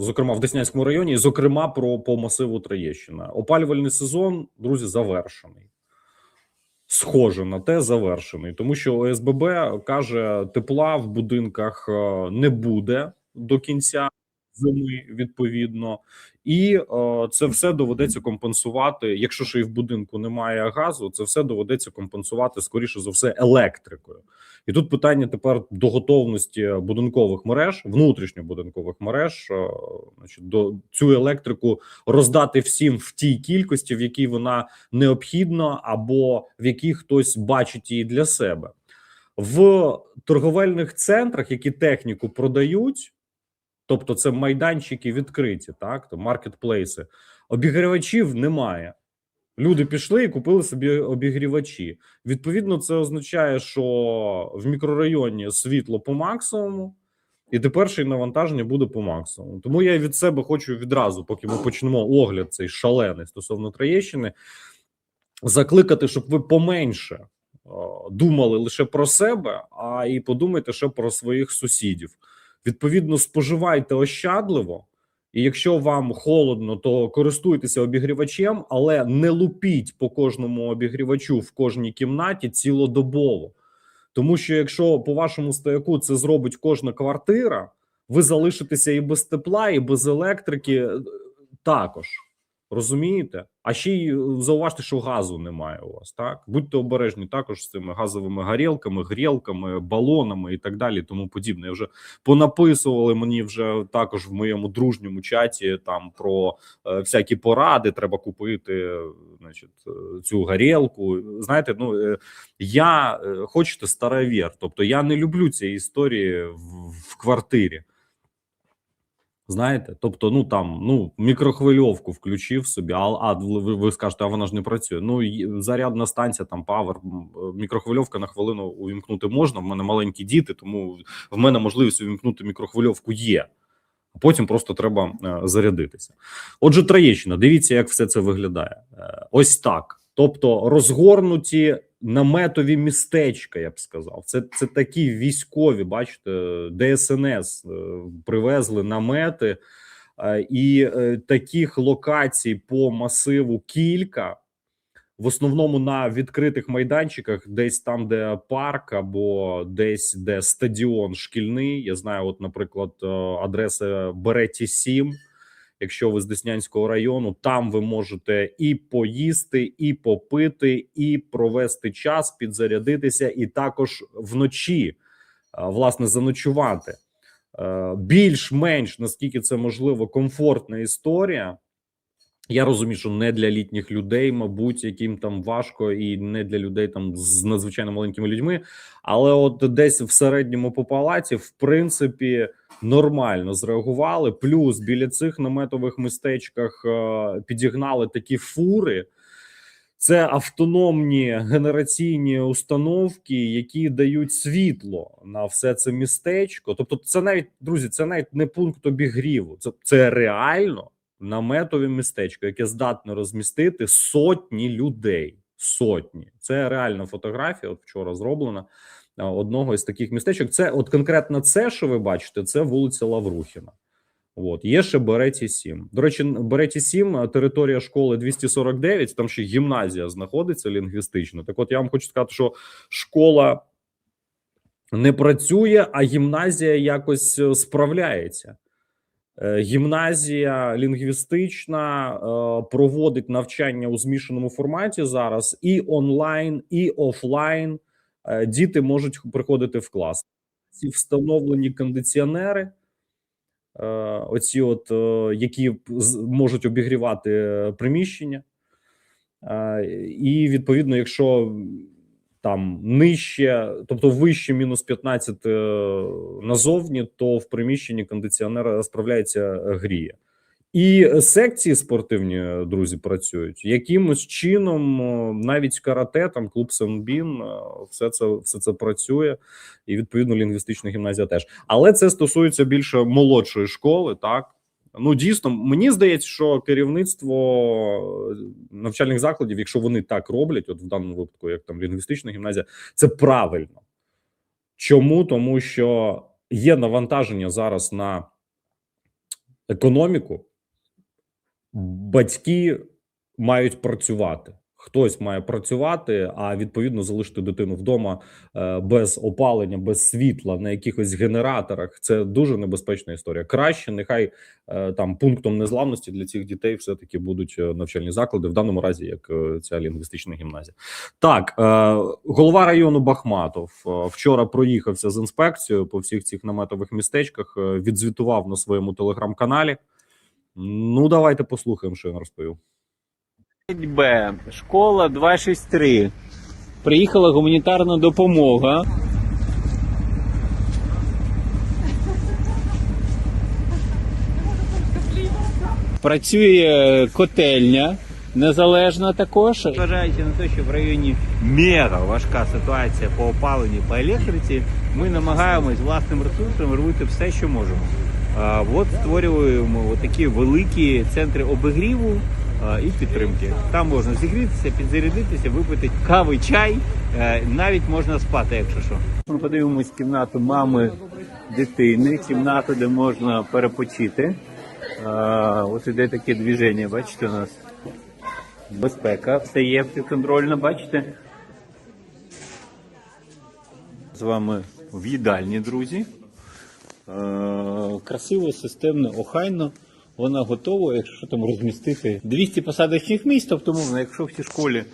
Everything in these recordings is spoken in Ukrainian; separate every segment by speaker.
Speaker 1: зокрема в Деснянському районі, і зокрема про по масиву Троєщина. Опалювальний сезон, друзі, завершений. Схоже на те, завершений, тому що ОСББ каже, тепла в будинках е, не буде до кінця зими, відповідно, і е, це все доведеться компенсувати. Якщо ще й в будинку немає газу, це все доведеться компенсувати скоріше за все електрикою. І тут питання тепер до готовності будинкових мереж, внутрішньобудинкових мереж, е, значить, до цю електрику роздати всім в тій кількості, в якій вона необхідна, або в якій хтось бачить її для себе в торговельних центрах, які техніку продають. Тобто це майданчики відкриті, так то маркетплейси. Обігрівачів немає. Люди пішли і купили собі обігрівачі. Відповідно, це означає, що в мікрорайоні світло по максимуму, і тепер ще й навантаження буде по максимуму. Тому я від себе хочу відразу, поки ми почнемо огляд цей шалений стосовно Троєщини, закликати, щоб ви поменше е, думали лише про себе, а і подумайте ще про своїх сусідів. Відповідно, споживайте ощадливо, і якщо вам холодно, то користуйтеся обігрівачем, але не лупіть по кожному обігрівачу в кожній кімнаті цілодобово. Тому що якщо по вашому стояку це зробить кожна квартира, ви залишитеся і без тепла, і без електрики е, також. Розумієте? А ще й е, зауважте, що газу немає у вас. Так будьте обережні також з цими газовими горілками, грілками, балонами і так далі. Тому подібне. Я вже понаписували мені вже також в моєму дружньому чаті там про е, всякі поради. Треба купити, е, значить, е, цю горілку. Знаєте, ну е, я е, хочете старовір, тобто я не люблю цієї історії в, в квартирі. Знаєте, тобто, ну там ну мікрохвильовку включив собі, а, а ви, ви скажете, а вона ж не працює. Ну зарядна станція, там павер, мікрохвильовка на хвилину увімкнути можна. В мене маленькі діти, тому в мене можливість увімкнути мікрохвильовку є. А потім просто треба е, зарядитися. Отже, Троєщина, дивіться, як все це виглядає. Е, ось так. Тобто розгорнуті наметові містечка, я б сказав. Це це такі військові, бачите, ДСНС е, привезли намети, е, і е, таких локацій по масиву кілька. В основному на відкритих майданчиках, десь там, де парк, або десь де стадіон шкільний. Я знаю, от, наприклад, адреса Береті 7 якщо ви з Деснянського району, там ви можете і поїсти, і попити, і провести час, підзарядитися, і також вночі власне заночувати. Більш-менш наскільки це можливо, комфортна історія. Я розумію, що не для літніх людей, мабуть, яким там важко, і не для людей там з надзвичайно маленькими людьми. Але от десь в середньому по палаці, в принципі, нормально зреагували. Плюс біля цих наметових містечках е, підігнали такі фури. Це автономні генераційні установки, які дають світло на все це містечко. Тобто, це навіть друзі, це навіть не пункт обігріву. Це це реально наметове містечко, яке здатне розмістити сотні людей. Сотні. Це реальна фотографія. От вчора зроблена одного із таких містечок. Це от конкретно це, що ви бачите, це вулиця Лаврухіна. От є ще Береті 7. До речі, Береті 7, територія школи 249, Там ще гімназія знаходиться лінгвістично. Так, от я вам хочу сказати, що школа не працює, а гімназія якось е, справляється. Е, гімназія лінгвістична е, проводить навчання у змішаному форматі зараз і онлайн, і офлайн. Е, діти можуть приходити в клас. Ці встановлені кондиціонери, оці, от які можуть обігрівати приміщення, і відповідно, якщо там нижче, тобто вище мінус 15 е, назовні, то в приміщенні кондиціонер справляється е, гріє. І секції спортивні друзі працюють якимось чином, навіть карате, там клуб Сенбін, все це все це працює, і відповідно лінгвістична гімназія теж. Але це стосується більше молодшої школи, так Ну дійсно, мені здається, що керівництво навчальних закладів, якщо вони так роблять, от в даному випадку, як там лінгвістична гімназія, це правильно. Чому? Тому що є навантаження зараз на економіку, батьки мають працювати. Хтось має працювати, а відповідно залишити дитину вдома е, без опалення, без світла на якихось генераторах. Це дуже небезпечна історія. Краще, нехай е, там пунктом незламності для цих дітей все таки будуть е, навчальні заклади, в даному разі, як ця лінгвістична гімназія. Так, голова району Бахматов вчора проїхався з інспекцією по всіх цих наметових містечках. Відзвітував на своєму телеграм-каналі. Ну, давайте послухаємо, що він розповів.
Speaker 2: Б, школа 263. Приїхала гуманітарна допомога. Працює котельня незалежна також. Зважаючи на те, що в районі мега важка ситуація по опаленню по електриці, ми намагаємось власним ресурсом робити все, що можемо. От створюємо такі великі центри обігріву і підтримки. Там можна зігрітися, підзарядитися, випити кави, чай, е, навіть можна спати, якщо що. Ми подивимось кімнату мами дитини, кімнату, де можна перепочити. Ось іде таке движення, бачите, у нас безпека, все є підконтрольно, бачите. З вами в їдальні, друзі. Е, красиво, системно, охайно. Вона готова, якщо там розмістити 200 посадочних місць, тобто, мовно, якщо в цій школі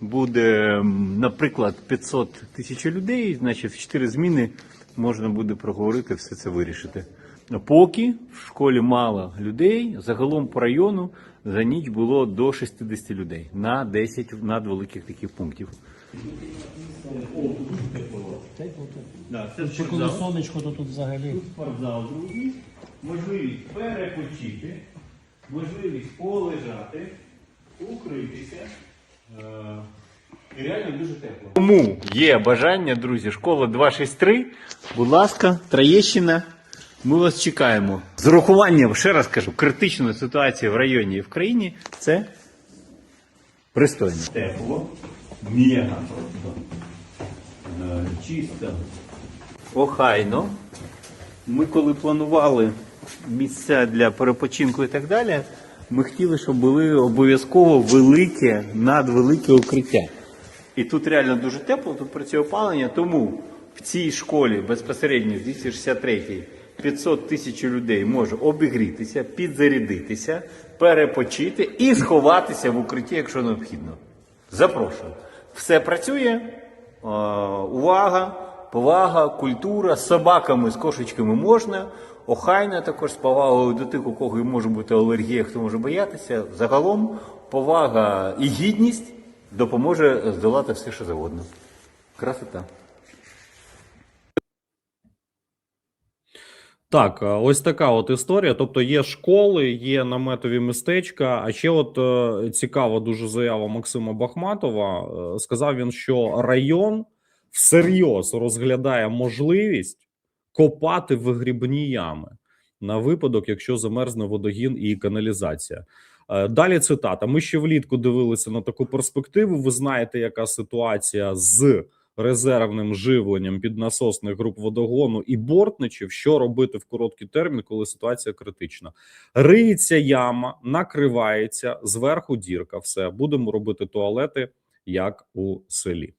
Speaker 2: буде, наприклад, 500 тисяч людей, значить в 4 зміни можна буде проговорити, все це вирішити. Поки в школі мало людей, загалом по району за ніч було до 60 людей на 10 надвеликих таких пунктів. Це
Speaker 3: Ще коли сонечко, то тут взагалі.
Speaker 2: Тут спортзал, друзі, можливість перепочити, можливість полежати, укритися. Е, І реально дуже тепло. Тому є бажання, друзі, школа 263. Будь ласка, Троєщина. Ми вас чекаємо. З урахуванням, ще раз кажу, критичної ситуації в районі і в країні це пристойно. Тепло, просто. Е, Чисто. Охайно. Ми коли планували місця для перепочинку і так далі, ми хотіли, щоб були обов'язково велике, надвелике укриття. І тут реально дуже тепло, тут працює опалення, тому в цій школі безпосередньо з 263 500 тисяч людей може обігрітися, підзарядитися, перепочити і сховатися в укритті, якщо необхідно. Запрошую. Все працює. Е, увага, повага, культура, з собаками, з кошечками можна. Охайно також з повагою до тих, у кого може бути алергія, хто може боятися. Загалом повага і гідність допоможе здолати все, що завгодно. Красота.
Speaker 1: Так, е, ось така от історія. Тобто є школи, є наметові містечка. А ще, от е, цікава дуже заява Максима Бахматова. Е, Сказав він, що район всерйоз розглядає можливість копати вигрібні ями на випадок, якщо замерзне водогін і каналізація. Е, Далі цитата: ми ще влітку дивилися на таку перспективу. Ви знаєте, яка ситуація з резервним живленням піднасосних груп водогону і бортничів, що робити в короткий термін, коли ситуація критична. Риється яма, накривається зверху дірка. Все будемо робити туалети, як у селі.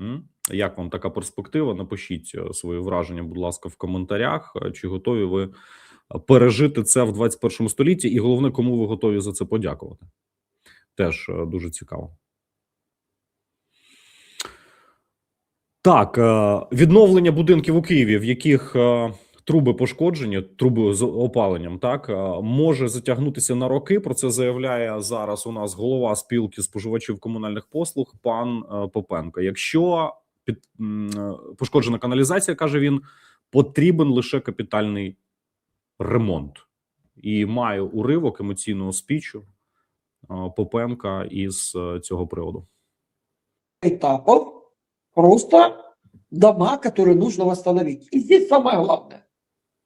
Speaker 1: М? Як вам така перспектива? Напишіть е, свої враження, будь ласка, в коментарях. Е, Чи готові ви пережити це в 21 столітті? І головне, кому ви готові за це подякувати? Теж е, дуже цікаво. Так, е, відновлення будинків у Києві, в яких е, труби пошкоджені, труби з опаленням, так е, може затягнутися на роки. Про це заявляє зараз у нас голова спілки споживачів комунальних послуг пан е, Попенко. Якщо під м, е, пошкоджена каналізація, каже він, потрібен лише капітальний ремонт. І маю уривок емоційного спічу е, Попенка із е, цього приводу.
Speaker 4: этапов просто дома, которые нужно восстановить. И здесь самое главное.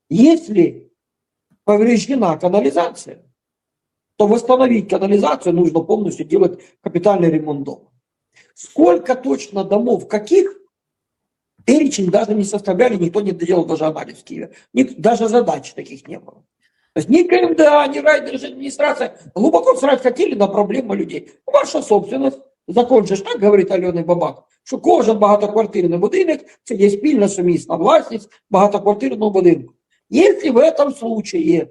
Speaker 4: Если повреждена канализация, то восстановить канализацию нужно полностью делать капитальный ремонт дома. Сколько точно домов, каких, перечень даже не составляли, никто не доделал даже анализ в Киеве. Ник- Даже задач таких не было. То есть ни КМДА, ни райдержадминистрация глубоко срать хотели на проблемы людей. Ваша собственность, закон же ж так говорить Альони Бабак, що кожен багатоквартирний будинок це є спільна сумісна власність багатоквартирного будинку. Если в этом случае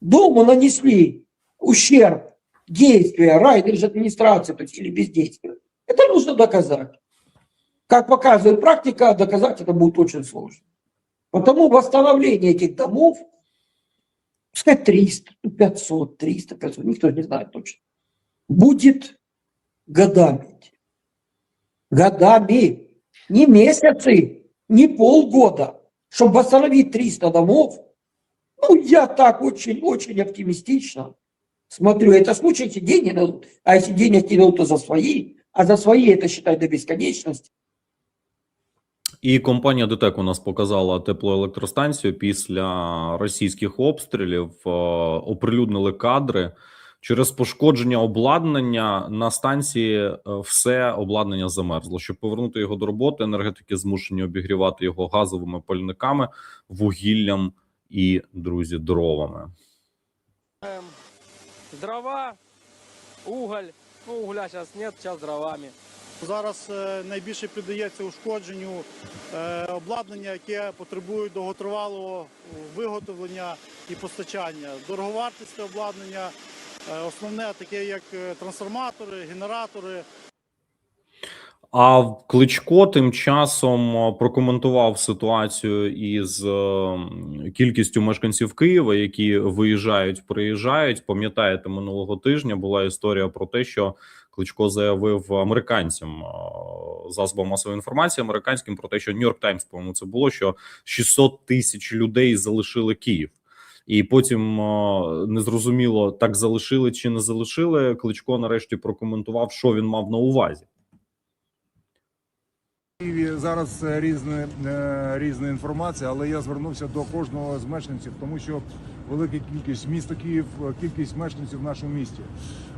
Speaker 4: дому нанесли ущерб действия райдержадминистрации, то есть или бездействия, это нужно доказать. Как показывает практика, доказать это будет очень сложно. Потому восстановление этих домов, пускай 300, ну, 500, 300, 500, никто не знает точно, будет годами. Годами. Не месяцы, не полгода. Чтобы восстановить 300 домов, ну, я так очень-очень оптимистично смотрю. Это случай, эти деньги. А если денег не то за свои. А за свои это считай до бесконечности.
Speaker 1: І компанія ДТЕК у нас показала теплоелектростанцію після російських обстрілів. е, Оприлюднили кадри. Через пошкодження обладнання на станції е, все обладнання замерзло. Щоб повернути його до роботи, енергетики змушені обігрівати його газовими пальниками, вугіллям і друзі, дровами.
Speaker 5: Дрова, уголь. Ну, угля зараз немає, сейчас дровами.
Speaker 6: Зараз е, найбільше піддається ушкодженню е, обладнання, яке потребує довготривалого виготовлення і постачання. Дороговартісне обладнання, е, основне таке як трансформатори, генератори.
Speaker 1: А Кличко тим часом прокоментував ситуацію із е, кількістю мешканців Києва, які виїжджають, приїжджають. Пам'ятаєте, минулого тижня була історія про те, що Кличко заявив американцям засобам масової інформації американським про те, що Нью-Йорк Таймс, по-моєму, це було що 600 тисяч людей залишили Київ. І потім незрозуміло так залишили чи не залишили. Кличко нарешті прокоментував, що він мав на увазі.
Speaker 7: Києві зараз різна, е, різна інформація, але я звернувся до кожного з мешканців, тому що велика кількість місто Київ, е, кількість мешканців в нашому місті.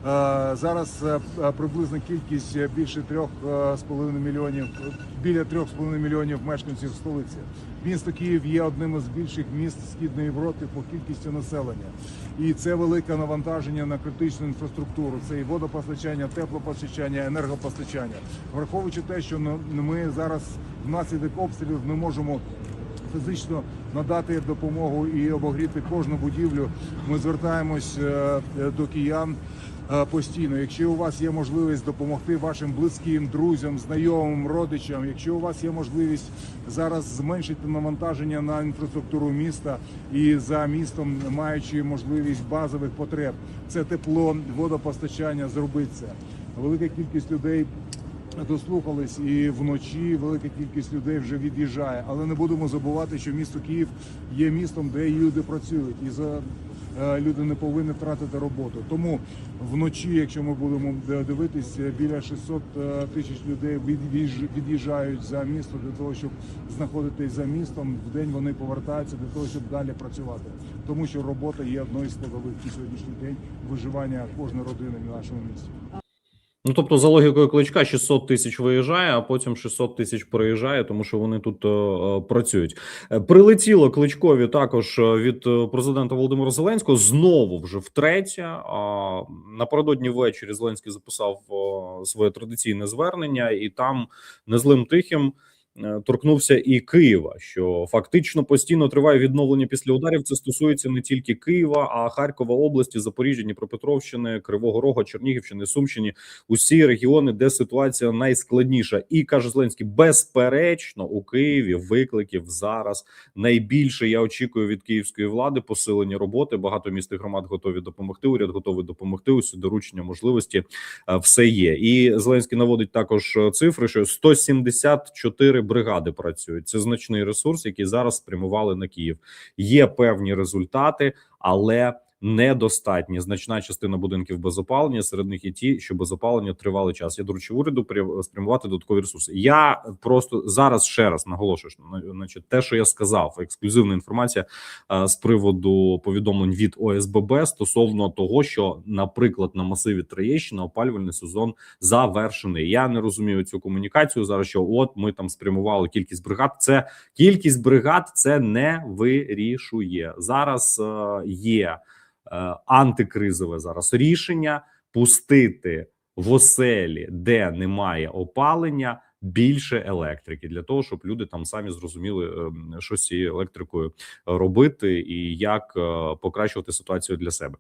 Speaker 7: Е, Зараз е, приблизна кількість більше трьох е, з половиною мільйонів, біля трьох з половиною мільйонів мешканців столиці. Місто Київ є одним із більших міст Східної Європи по кількістю населення, і це велике навантаження на критичну інфраструктуру. Це і водопостачання, теплопостачання, енергопостачання. Враховуючи те, що ми зараз внаслідок обстрілів не можемо фізично надати допомогу і обогріти кожну будівлю. Ми звертаємось е, до киян е, постійно. Якщо у вас є можливість допомогти вашим близьким, друзям, знайомим, родичам, якщо у вас є можливість зараз зменшити навантаження на інфраструктуру міста і за містом, маючи можливість базових потреб, це тепло, водопостачання, зробити це. Велика кількість людей дослухались, і вночі велика кількість людей вже від'їжджає. Але не будемо забувати, що місто Київ є містом, де люди працюють, і за е, люди не повинні втратити роботу. Тому вночі, якщо ми будемо д- дивитись, е, біля 600 е, тисяч людей від'їжджають за місто для того, щоб знаходитись за містом. В день вони повертаються для того, щоб далі працювати, тому що робота є одною з складових на сьогоднішній день виживання кожної родини в нашому місті.
Speaker 1: Ну тобто, за логікою кличка, 600 тисяч виїжджає, а потім 600 тисяч приїжджає, тому що вони тут е, е, працюють. Е, Прилетіло кличкові також е, від президента Володимира Зеленського знову вже втретє. А напередодні ввечері Зеленський записав своє традиційне звернення, і там незлим тихим. Е, Торкнувся і Києва, що фактично постійно триває відновлення після ударів. Це стосується не тільки Києва, а Харкова області, Запоріжжя, Дніпропетровщини, Кривого Рога, Чернігівщини, Сумщини усі регіони, де ситуація найскладніша, і каже Зеленський, безперечно, у Києві викликів зараз найбільше. Я очікую від київської влади посилення роботи. Багато міст і громад готові допомогти. Уряд готовий допомогти. Усі доручення можливості е, все є. І Зеленський наводить також е, цифри, що 174 бригади працюють. Це значний ресурс, який зараз спрямували на Київ. Є певні результати, але недостатні. Значна частина будинків без опалення, серед них і ті, що без опалення тривалий час. Я доручив уряду спрямувати додаткові ресурси. Я просто зараз ще раз наголошую, значить, те, що я сказав, ексклюзивна інформація е, з приводу повідомлень від ОСББ стосовно того, що, наприклад, на масиві Троєщина опалювальний сезон завершений. Я не розумію цю комунікацію зараз. Що от ми там спрямували кількість бригад. Це кількість бригад це не вирішує зараз. е, Є антикризове зараз рішення пустити в оселі, де немає опалення. Більше електрики для того, щоб люди там самі зрозуміли, ем, що з цією електрикою робити і як е, покращувати ситуацію для себе.